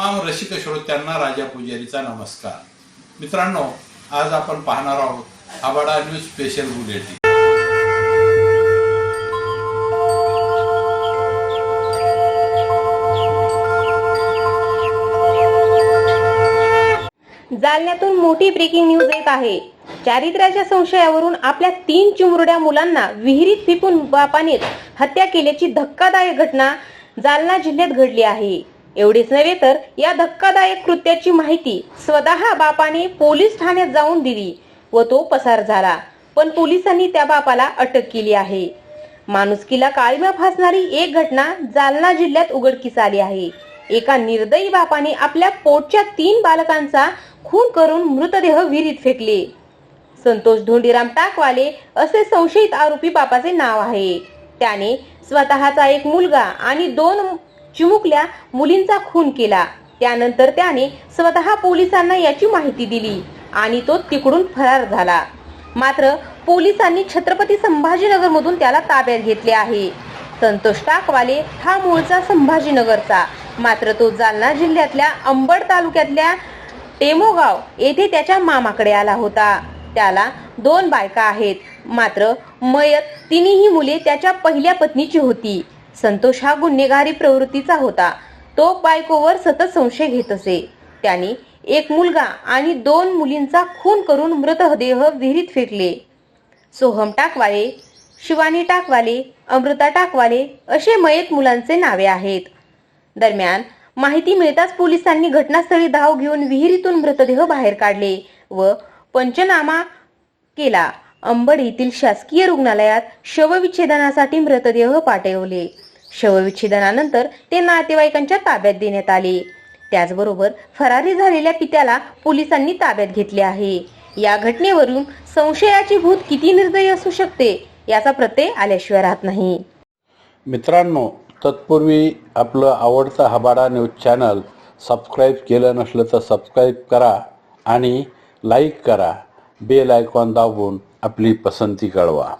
रसिक श्रोत्यांना राजा पुजारीचा नमस्कार. मित्रांनो आज आपण पाहणार आहोत आबाडा न्यूज स्पेशल बुलेटिन जालन्यातून मोठी ब्रेकिंग न्यूज येत आहे. चारित्र्याच्या संशयावरून आपल्या तीन चिमुरड्या मुलांना विहिरीत फिपून बापाने हत्या केल्याची धक्कादायक घटना जालना जिल्ह्यात घडली आहे. एवढीच नव्हे तर या धक्कादायक कृत्याची माहिती स्वतः बापाने पोलीस ठाण्यात जाऊन दिली व तो पसार झाला. पण पोलिसांनी त्या बापाला अटक केली आहे. माणुसकीला काळीमा फासणारी एक घटना जालना जिल्ह्यात उघडकीस आली आहे. एका निर्दयी बापाने आपल्या पोटच्या तीन बालकांचा खून करून मृतदेह विहिरीत फेकले. संतोष धोंडीराम टाकवाले असे संशयित आरोपी बापाचे नाव आहे. त्याने स्वतःचा एक मुलगा आणि दोन चिमुकल्या मुलींचा खून केला. त्यानंतर त्याने स्वतः पोलिसांना याची माहिती दिली आणि तो तिकडून फरार झाला. मात्र पोलिसांनी छत्रपती संभाजीनगर मधून त्याला ताब्यात घेतले आहे. संतोष टाकवाले हा मूळचा संभाजीनगरचा. मात्र तो जालना जिल्ह्यातल्या अंबड तालुक्यातल्या टेमोगाव येथे त्याच्या मामाकडे आला होता. त्याला दोन बायका आहेत. मात्र मयत तिन्ही मुले त्याच्या पहिल्या पत्नीची होती. संतोष हा गुन्हेगारी प्रवृत्तीचा होता. तो बायकोवर सतत संशय घेत असे. त्याने एक मुलगा आणि दोन मुलींचा खून करून मृतदेह विहिरीत फेकले. सोहम टाकवाले शिवानी टाकवाले अमृता टाकवाले असे मयत मुलांचे नावे आहेत. दरम्यान माहिती मिळताच पोलिसांनी घटनास्थळी धाव घेऊन विहिरीतून मृतदेह बाहेर काढले व पंचनामा केला. अंबड येथील शासकीय रुग्णालयात शवविच्छेदनासाठी मृतदेह पाठवले. शवविच्छेदनानंतर ते नातेवाईकांच्या ताब्यात देण्यात आले. त्याचबरोबर फरारी झालेल्या पित्याला पोलिसांनी ताब्यात घेतले आहे. या घटनेवरून संशयाची भूत किती निर्दयी असू शकते याचा प्रत्यय आल्याशिवाय राहत नाही. मित्रांनो तत्पूर्वी आपलं आवडतं हबाडा न्यूज चॅनल सबस्क्राईब केलं नसलं तर सबस्क्राईब करा आणि लाईक करा. बेल आयकॉन दाबून आपली पसंती कळवा.